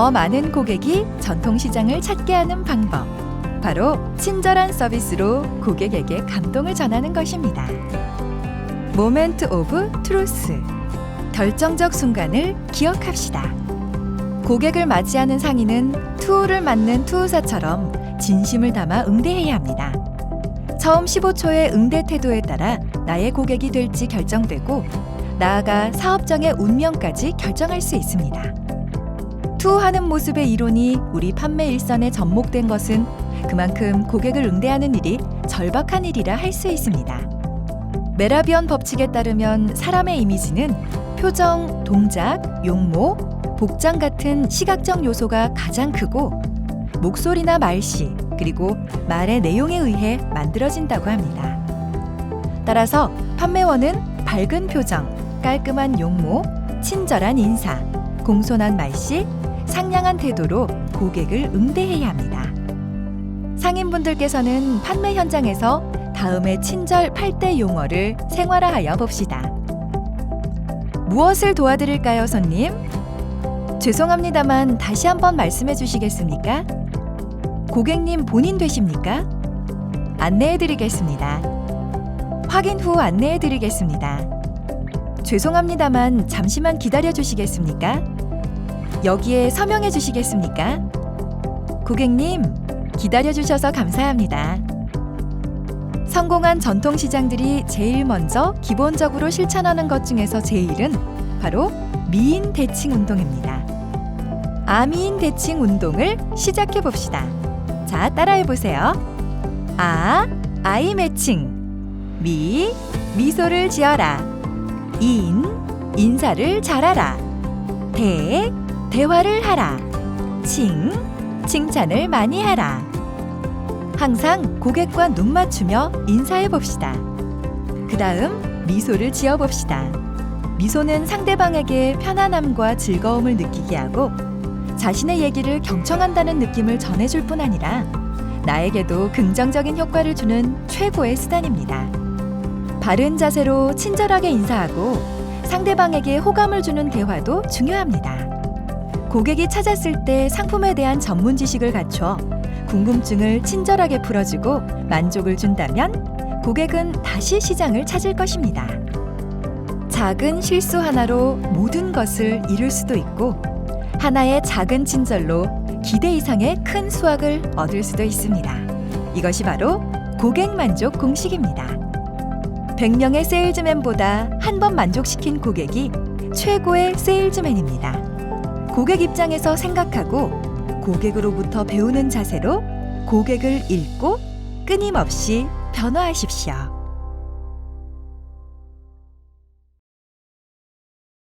더 많은 고객이 전통시장을 찾게 하는 방법. 바로 친절한 서비스로 고객에게 감동을 전하는 것입니다. 모멘트 오브 트루스. 결정적 순간을 기억합시다. 고객을 맞이하는 상인은 투우를 맡는 투우사처럼 진심을 담아 응대해야 합니다. 처음 15초의 응대 태도에 따라 나의 고객이 될지 결정되고 나아가 사업장의 운명까지 결정할 수 있습니다. 투우하는 모습의 이론이 우리 판매 일선에 접목된 것은 그만큼 고객을 응대하는 일이 절박한 일이라 할 수 있습니다. 메라비언 법칙에 따르면 사람의 이미지는 표정, 동작, 용모, 복장 같은 시각적 요소가 가장 크고 목소리나 말씨, 그리고 말의 내용에 의해 만들어진다고 합니다. 따라서 판매원은 밝은 표정, 깔끔한 용모, 친절한 인사, 공손한 말씨, 상냥한 태도로 고객을 응대해야 합니다. 상인분들께서는 판매 현장에서 다음의 친절 8대 용어를 생활화하여 봅시다. 무엇을 도와드릴까요, 손님? 죄송합니다만 다시 한번 말씀해 주시겠습니까? 고객님 본인 되십니까? 안내해 드리겠습니다. 확인 후 안내해 드리겠습니다. 죄송합니다만 잠시만 기다려 주시겠습니까? 여기에 서명해 주시겠습니까? 고객님, 기다려 주셔서 감사합니다. 성공한 전통 시장들이 제일 먼저 기본적으로 실천하는 것 중에서 제일은 바로 미인 대칭 운동입니다. 아미인 대칭 운동을 시작해 봅시다. 자, 따라해 보세요. 아, 아이 매칭. 미, 미소를 지어라. 인, 인사를 잘하라. 대, 대화를 하라. 칭, 칭찬을 많이 하라. 항상 고객과 눈 맞추며 인사해 봅시다. 그 다음 미소를 지어 봅시다. 미소는 상대방에게 편안함과 즐거움을 느끼게 하고 자신의 얘기를 경청한다는 느낌을 전해줄 뿐 아니라 나에게도 긍정적인 효과를 주는 최고의 수단입니다. 바른 자세로 친절하게 인사하고 상대방에게 호감을 주는 대화도 중요합니다. 고객이 찾았을 때 상품에 대한 전문 지식을 갖춰 궁금증을 친절하게 풀어주고 만족을 준다면 고객은 다시 시장을 찾을 것입니다. 작은 실수 하나로 모든 것을 이룰 수도 있고 하나의 작은 친절로 기대 이상의 큰 수확을 얻을 수도 있습니다. 이것이 바로 고객 만족 공식입니다. 100명의 세일즈맨보다 한 번 만족시킨 고객이 최고의 세일즈맨입니다. 고객 입장에서 생각하고 고객으로부터 배우는 자세로 고객을 읽고 끊임없이 변화하십시오.